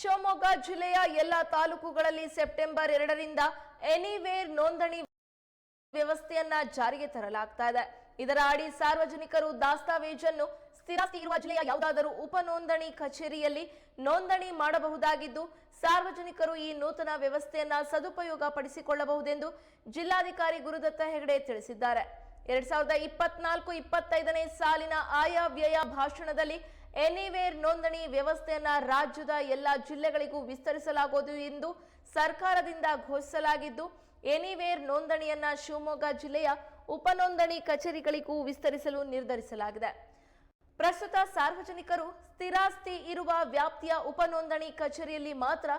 ಶಿವಮೊಗ್ಗ ಜಿಲ್ಲೆಯ ಎಲ್ಲ ತಾಲೂಕುಗಳಲ್ಲಿ ಸೆಪ್ಟೆಂಬರ್ ಎರಡರಿಂದ ಎನಿವೇರ್ ನೋಂದಣಿ ವ್ಯವಸ್ಥೆಯನ್ನ ಜಾರಿಗೆ ತರಲಾಗ್ತಾ ಇದೆ. ಇದರ ಅಡಿ ಸಾರ್ವಜನಿಕರು ದಾಸ್ತಾವೇಜನ್ನು ಸ್ಥಿರಾಸ್ತಿ ಇರುವ ಜಿಲ್ಲೆಯ ಯಾವುದಾದರೂ ಉಪ ನೋಂದಣಿ ಕಚೇರಿಯಲ್ಲಿ ನೋಂದಣಿ ಮಾಡಬಹುದಾಗಿದ್ದು, ಸಾರ್ವಜನಿಕರು ಈ ನೂತನ ವ್ಯವಸ್ಥೆಯನ್ನ ಸದುಪಯೋಗ ಪಡಿಸಿಕೊಳ್ಳಬಹುದೆಂದು ಜಿಲ್ಲಾಧಿಕಾರಿ ಗುರುದತ್ತ ಹೆಗಡೆ ತಿಳಿಸಿದ್ದಾರೆ. ಎರಡ್ ಸಾವಿರದ ಇಪ್ಪತ್ನಾಲ್ಕು ಇಪ್ಪತ್ತೈದನೇ ಸಾಲಿನ ಆಯವ್ಯಯ ಭಾಷಣದಲ್ಲಿ ಎನಿವೇರ್ ನೋಂದಣಿ ವ್ಯವಸ್ಥೆಯನ್ನ ರಾಜ್ಯದ ಎಲ್ಲ ಜಿಲ್ಲೆಗಳಿಗೂ ವಿಸ್ತರಿಸಲಾಗುವುದು ಎಂದು ಸರ್ಕಾರದಿಂದ ಘೋಷಿಸಲಾಗಿದ್ದು, ಎನಿವೇರ್ ನೋಂದಣಿಯನ್ನ ಶಿವಮೊಗ್ಗ ಜಿಲ್ಲೆಯ ಉಪನೋಂದಣಿ ಕಚೇರಿಗಳಿಗೂ ವಿಸ್ತರಿಸಲು ನಿರ್ಧರಿಸಲಾಗಿದೆ. ಪ್ರಸ್ತುತ ಸಾರ್ವಜನಿಕರು ಸ್ಥಿರಾಸ್ತಿ ಇರುವ ವ್ಯಾಪ್ತಿಯ ಉಪನೋಂದಣಿ ಕಚೇರಿಯಲ್ಲಿ ಮಾತ್ರ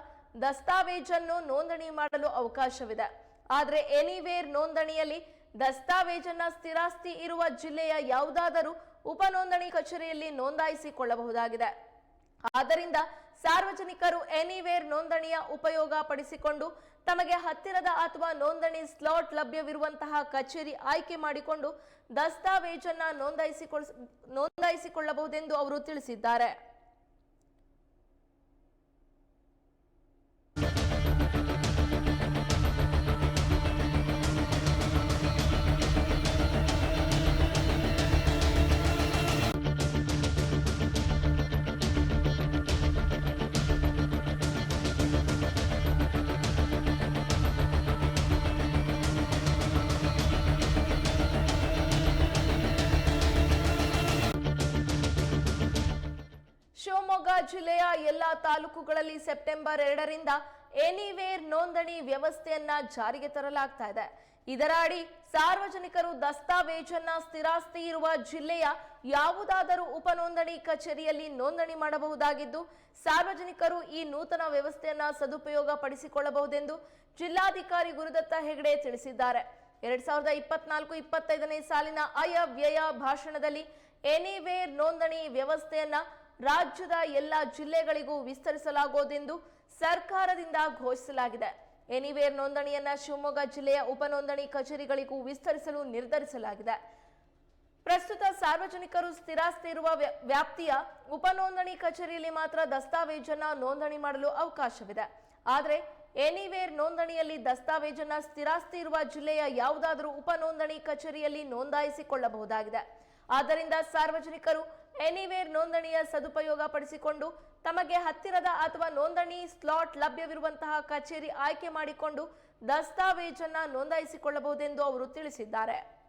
ದಸ್ತಾವೇಜನ್ನು ನೋಂದಣಿ ಮಾಡಲು ಅವಕಾಶವಿದೆ. ಆದರೆ ಎನಿವೇರ್ ನೋಂದಣಿಯಲ್ಲಿ ದಸ್ತಾವೇಜನ್ನ ಸ್ಥಿರಾಸ್ತಿ ಇರುವ ಜಿಲ್ಲೆಯ ಯಾವುದಾದರೂ ಉಪನೋಂದಣಿ ಕಚೇರಿಯಲ್ಲಿ ನೋಂದಾಯಿಸಿಕೊಳ್ಳಬಹುದಾಗಿದೆ. ಆದ್ದರಿಂದ ಸಾರ್ವಜನಿಕರು ಎನಿವೇರ್ ನೋಂದಣಿಯ ಉಪಯೋಗ ಪಡಿಸಿಕೊಂಡು ತಮಗೆ ಹತ್ತಿರದ ಅಥವಾ ನೋಂದಣಿ ಸ್ಲಾಟ್ ಲಭ್ಯವಿರುವಂತಹ ಕಚೇರಿ ಆಯ್ಕೆ ಮಾಡಿಕೊಂಡು ದಸ್ತಾವೇಜನ್ನ ನೋಂದಾಯಿಸಿಕೊಳ್ಳ ನೋಂದಾಯಿಸಿಕೊಳ್ಳಬಹುದೆಂದು ಅವರು ತಿಳಿಸಿದ್ದಾರೆ. ಶಿವಮೊಗ್ಗ ಜಿಲ್ಲೆಯ ಎಲ್ಲಾ ತಾಲೂಕುಗಳಲ್ಲಿ ಸೆಪ್ಟೆಂಬರ್ ಎರಡರಿಂದ ಎನಿವೇರ್ ನೋಂದಣಿ ವ್ಯವಸ್ಥೆಯನ್ನ ಜಾರಿಗೆ ತರಲಾಗ್ತಾ ಇದೆ. ಇದರ ಅಡಿ ಸಾರ್ವಜನಿಕರು ದಸ್ತಾವೇಜನ್ನ ಸ್ಥಿರಾಸ್ತಿ ಇರುವ ಜಿಲ್ಲೆಯ ಯಾವುದಾದರೂ ಉಪನೋಂದಣಿ ಕಚೇರಿಯಲ್ಲಿ ನೋಂದಣಿ ಮಾಡಬಹುದಾಗಿದ್ದು, ಸಾರ್ವಜನಿಕರು ಈ ನೂತನ ವ್ಯವಸ್ಥೆಯನ್ನ ಸದುಪಯೋಗ ಪಡಿಸಿಕೊಳ್ಳಬಹುದೆಂದು ಜಿಲ್ಲಾಧಿಕಾರಿ ಗುರುದತ್ತ ಹೆಗಡೆ ತಿಳಿಸಿದ್ದಾರೆ. ಎರಡ್ ಸಾವಿರದ ಇಪ್ಪತ್ನಾಲ್ಕು ಇಪ್ಪತ್ತೈದನೇ ಸಾಲಿನ ಅಯವ್ಯಯ ಭಾಷಣದಲ್ಲಿ ಎನಿವೇರ್ ನೋಂದಣಿ ವ್ಯವಸ್ಥೆಯನ್ನ ರಾಜ್ಯದ ಎಲ್ಲ ಜಿಲ್ಲೆಗಳಿಗೂ ವಿಸ್ತರಿಸಲಾಗುವುದೆಂದು ಸರ್ಕಾರದಿಂದ ಘೋಷಿಸಲಾಗಿದೆ. ಎನಿವೇರ್ ನೋಂದಣಿಯನ್ನ ಶಿವಮೊಗ್ಗ ಜಿಲ್ಲೆಯ ಉಪನೋಂದಣಿ ಕಚೇರಿಗಳಿಗೂ ವಿಸ್ತರಿಸಲು ನಿರ್ಧರಿಸಲಾಗಿದೆ. ಪ್ರಸ್ತುತ ಸಾರ್ವಜನಿಕರು ಸ್ಥಿರಾಸ್ತಿ ಇರುವ ವ್ಯ- ವ್ಯಾಪ್ತಿಯ ಉಪನೋಂದಣಿ ಕಚೇರಿಯಲ್ಲಿ ಮಾತ್ರ ದಸ್ತಾವೇಜನ್ನ ನೋಂದಣಿ ಮಾಡಲು ಅವಕಾಶವಿದೆ. ಆದರೆ ಎನಿವೇರ್ ನೋಂದಣಿಯಲ್ಲಿ ದಸ್ತಾವೇಜನ್ನ ಸ್ಥಿರಾಸ್ತಿ ಇರುವ ಜಿಲ್ಲೆಯ ಯಾವುದಾದರೂ ಉಪನೋಂದಣಿ ಕಚೇರಿಯಲ್ಲಿ ನೋಂದಾಯಿಸಿಕೊಳ್ಳಬಹುದಾಗಿದೆ. ಆದ್ದರಿಂದ ಸಾರ್ವಜನಿಕರು ಎನಿವೇರ್ ನೋಂದಣಿಯ ಸದುಪಯೋಗ ಪಡಿಸಿಕೊಂಡು ತಮಗೆ ಹತ್ತಿರದ ಅಥವಾ ನೋಂದಣಿ ಸ್ಲಾಟ್ ಲಭ್ಯವಿರುವಂತಹ ಕಚೇರಿ ಆಯ್ಕೆ ಮಾಡಿಕೊಂಡು ದಸ್ತಾವೇಜನ್ನ ನೋಂದಾಯಿಸಿಕೊಳ್ಳಬಹುದೆಂದು ಅವರು ತಿಳಿಸಿದ್ದಾರೆ.